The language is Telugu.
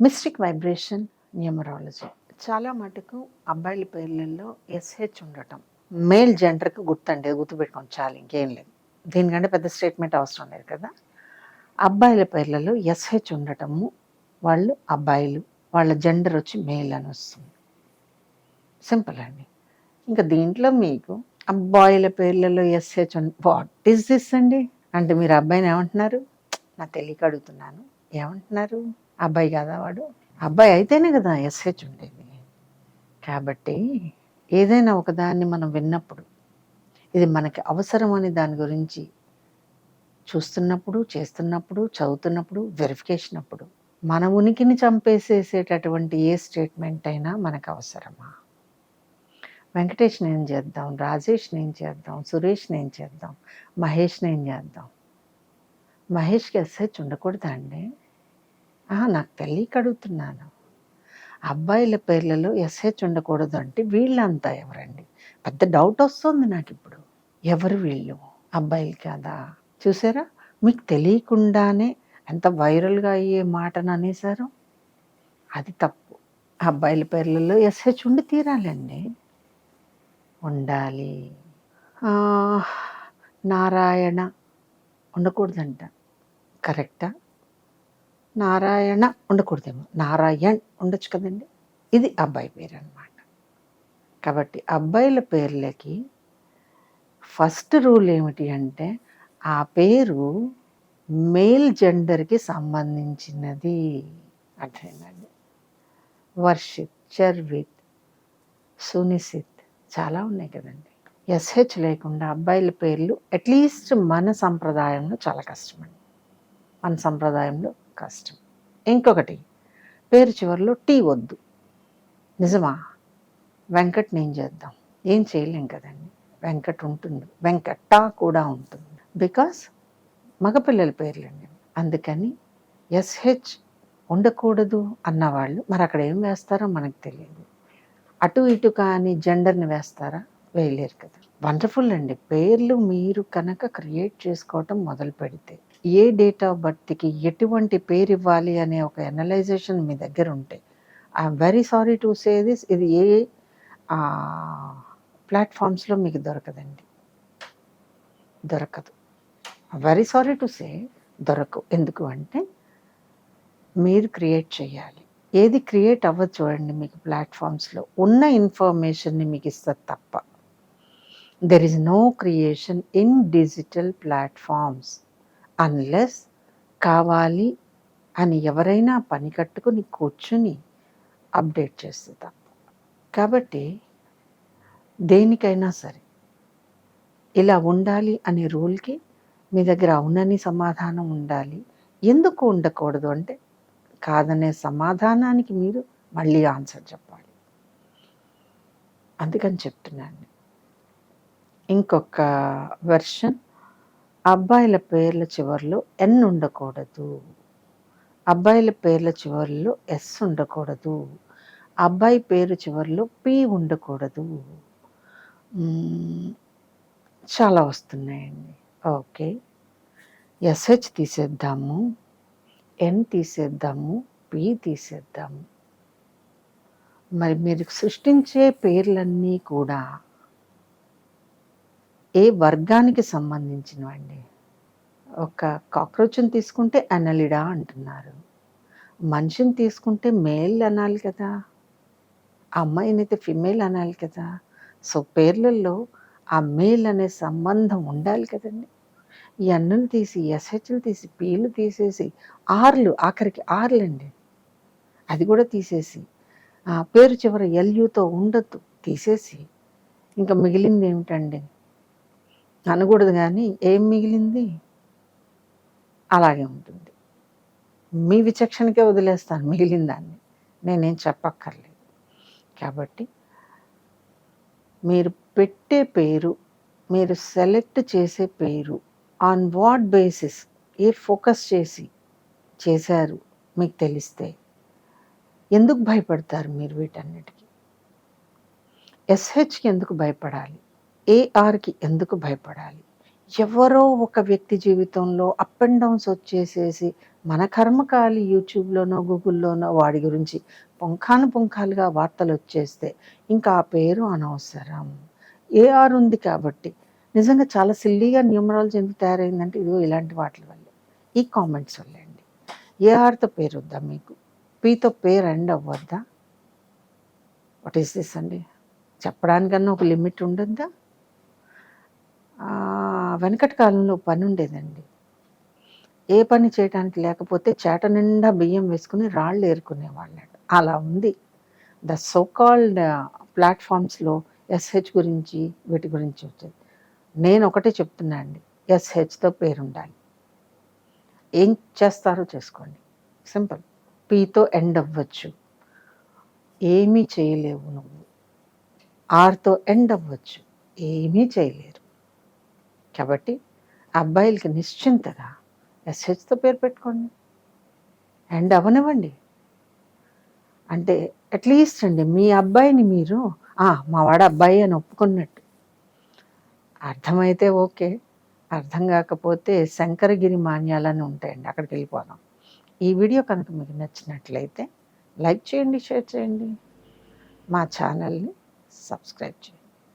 Mystic vibration numerology. చాలా మటుకు అబ్బాయిల పేర్లలో ఎస్హెచ్ ఉండటం. మేల్ జెండర్కి గుర్తండి గుర్తుపెట్టుకోండి చాలు ఇంకేం లేదు. దీనికంటే పెద్ద స్టేట్మెంట్ అవసరం లేదు కదా. అబ్బాయిల పేర్లలో ఎస్హెచ్ ఉండటము వాళ్ళు అబ్బాయిలు వాళ్ళ జెండర్ వచ్చి మేల్ అని వస్తుంది. సింపుల్ అండి. ఇంకా దీంట్లో మీకు అబ్బాయిల పేర్లలో ఎస్హెచ్ వాట్ ఈస్ దిస్ అండి? అంటే మీరు అబ్బాయిని ఏమంటున్నారు? నా తెలియక అడుగుతున్నాను. ఏమంటున్నారు? అబ్బాయి కదా వాడు? అబ్బాయి అయితేనే కదా ఎస్హెచ్ ఉండేది. కాబట్టి ఏదైనా ఒకదాన్ని మనం విన్నప్పుడు ఇది మనకి అవసరం అని దాని గురించి చూస్తున్నప్పుడు చేస్తున్నప్పుడు చదువుతున్నప్పుడు వెరిఫికేషన్ అప్పుడు మన ఉనికిని చంపేసేసేటటువంటి ఏ స్టేట్మెంట్ అయినా మనకు అవసరమా? వెంకటేష్ని ఏం చేద్దాం? రాజేష్ని ఏం చేద్దాం? సురేష్ని ఏం చేద్దాం? మహేష్ని ఏం చేద్దాం? మహేష్కి ఎస్హెచ్ ఉండకూడదా అండి? నాకు తెలియక అడుగుతున్నాను. అబ్బాయిల పేర్లలో ఎస్హెచ్ ఉండకూడదు అంటే వీళ్ళంతా ఎవరండి? పెద్ద డౌట్ వస్తుంది నాకు ఇప్పుడు ఎవరు వీళ్ళు? అబ్బాయిలు కాదా? చూసారా? మీకు తెలియకుండానే ఎంత వైరల్గా అయ్యే మాటను అనేసారు అది తప్పు. అబ్బాయిల పేర్లలో ఎస్హెచ్ ఉండి తీరాలండి. ఉండాలి. నారాయణ. ఉండకూడదంట. కరెక్టా? నారాయణ ఉండకూడదేమో. నారాయణ్ ఉండొచ్చు కదండి. ఇది అబ్బాయి పేరు అన్నమాట కాబట్టి అబ్బాయిల పేర్లకి ఫస్ట్ రూల్ ఏమిటి అంటే ఆ పేరు మేల్ జెండర్కి సంబంధించినది అర్థమైందండి వర్షిత్ చర్విత్ సునిసిత్ చాలా ఉన్నాయి కదండి. ఎస్హెచ్ లేకుండా అబ్బాయిల పేర్లు అట్లీస్ట్ మన సంప్రదాయంలో చాలా కష్టమండి. మన సంప్రదాయంలో కష్టం. ఇంకొకటి పేరు చివరిలో టీ వద్దు. నిజమా? వెంకట్ నేను చేద్దాం. ఏం చేయలేం కదండి. వెంకట్ ఉంటుంది. వెంకట్ట కూడా ఉంటుంది. బికాస్ మగపిల్లల పేర్లండి. అందుకని ఎస్హెచ్ ఉండకూడదు అన్నవాళ్ళు. మరి అక్కడ ఏం వేస్తారో మనకు తెలియదు. అటు ఇటు కానీ జెండర్ని వేస్తారా? వేయలేరు కదా. వండర్ఫుల్ అండి. పేర్లు మీరు కనుక క్రియేట్ చేసుకోవటం మొదలు పెడితే ఏ డేట్ ఆఫ్ బర్త్కి ఎటువంటి పేరు ఇవ్వాలి అనే ఒక ఎనలైజేషన్ మీ దగ్గర ఉంటే I'm very sorry to say this ఇది ఏ ప్లాట్ఫామ్స్లో మీకు దొరకదండి. దొరకదు. వెరీ సారీ టు సే దొరకవు ఎందుకు అంటే మీరు క్రియేట్ చేయాలి. ఏది క్రియేట్ అవ్వదు చూడండి మీకు ప్లాట్ఫామ్స్లో ఉన్న ఇన్ఫర్మేషన్ని మీకు ఇస్తుంది తప్ప. There is no creation in digital platforms unless కావాలి అని ఎవరైనా పని కట్టుకుని కూర్చుని అప్డేట్ చేస్తే తప్ప కాబట్టి దేనికైనా సరే ఇలా ఉండాలి అనే రూల్కి మీ దగ్గర అవునని సమాధానం ఉండాలి. ఎందుకు ఉండకూడదు అంటే కాదనే సమాధానానికి మీరు మళ్ళీ ఆన్సర్ చెప్పాలి. అందుకని చెప్తున్నాను. ఇంకొక వెర్షన్ అబ్బాయిల పేర్ల చివరిలో ఎన్ ఉండకూడదు. అబ్బాయిల పేర్ల చివరిలో ఎస్ ఉండకూడదు. అబ్బాయి పేరు చివరిలో పి ఉండకూడదు. చాలా వస్తున్నాయండి. ఓకే. ఎస్హెచ్ తీసేద్దాము. ఎన్ తీసేద్దాము. పి తీసేద్దాము. మరి మీరు సృష్టించే పేర్లన్నీ కూడా ఏ వర్గానికి సంబంధించినవండి? ఒక కాక్రోచ్ని తీసుకుంటే అనలిడా అంటున్నారు. మనిషిని తీసుకుంటే మేల్ అనాలి కదా. అమ్మాయినైతే అమ్మాయిని అయితే ఫిమేల్ అనాలి కదా. సో పేర్లలో ఆ మేల్ అనే సంబంధం ఉండాలి కదండి. ఈ అన్నులు తీసి ఎస్హెచ్లు తీసి పీలు తీసేసి ఆర్లు ఆఖరికి ఆర్లు అండి అది కూడా తీసేసి ఆ పేరు చివర ఎల్యూతో ఉండొద్దు తీసేసి. ఇంకా మిగిలింది ఏమిటండి? అనకూడదు కానీ ఏం మిగిలింది? అలాగే ఉంటుంది. మీ విచక్షణకే వదిలేస్తాను మిగిలిన దాన్ని నేనేం చెప్పక్కర్లేదు. కాబట్టి మీరు పెట్టే పేరు మీరు సెలెక్ట్ చేసే పేరు ఆన్ వాట్ బేసిస్ ఏ ఫోకస్ చేసి చేశారు మీకు తెలిస్తే ఎందుకు భయపడతారు మీరు వీటన్నిటికీ? ఎస్హెచ్కి ఎందుకు భయపడాలి? ఏఆర్కి ఎందుకు భయపడాలి? ఎవరో ఒక వ్యక్తి జీవితంలో అప్ అండ్ డౌన్స్ వచ్చేసేసి మన కర్మకాలి యూట్యూబ్లోనో గూగుల్లోనో వాడి గురించి పుంఖాను పుంఖాలుగా వార్తలు వచ్చేస్తే ఇంకా ఆ పేరు అనవసరం. ఏఆర్ ఉంది కాబట్టి. నిజంగా చాలా సిల్లీగా న్యూమరాలజీ ఎందుకు తయారైందంటే ఇదిగో ఇలాంటి వాటి వల్లే. ఈ కామెంట్స్ వల్లే అండి ఏఆర్తో పేరు వద్దా మీకు? పీతో పేరు ఎండ్ అవ్వద్దా? వాట్ ఈస్ దిస్ అండి? చెప్పడానికన్నా ఒక లిమిట్ ఉండద్దా? వెనకటి కాలంలో పని ఉండేదండి ఏ పని చేయడానికి లేకపోతే చేట నిండా బియ్యం వేసుకుని రాళ్ళు ఏరుకునేవాళ్ళు అలా ఉంది. ద సోకాల్డ్ ప్లాట్ఫామ్స్లో ఎస్హెచ్ గురించి వీటి గురించి వచ్చేది నేను ఒకటే చెప్తున్నా అండి. ఎస్హెచ్తో పేరు ఉండాలి ఏం చేస్తారో చేసుకోండి. సింపుల్. పీతో ఎండ్ అవ్వచ్చు. ఏమీ చేయలేవు నువ్వు. ఆర్తో ఎండ్ అవ్వచ్చు. ఏమీ చేయలేరు. కాబట్టి అబ్బాయిలకి నిశ్చింతగా ఎస్హెచ్తో పేరు పెట్టుకోండి. అండ్ అవనివ్వండి. అంటే అట్లీస్ట్ అండి మీ అబ్బాయిని మీరు మా వాడు అబ్బాయి అని ఒప్పుకున్నట్టు. అర్థమైతే ఓకే. అర్థం కాకపోతే శంకరగిరి మాన్యాలని ఉంటాయండి అక్కడికి వెళ్ళిపోదాం. ఈ వీడియో కనుక మీకు నచ్చినట్లయితే లైక్ చేయండి షేర్ చేయండి. మా ఛానల్ని సబ్స్క్రైబ్ చేయండి.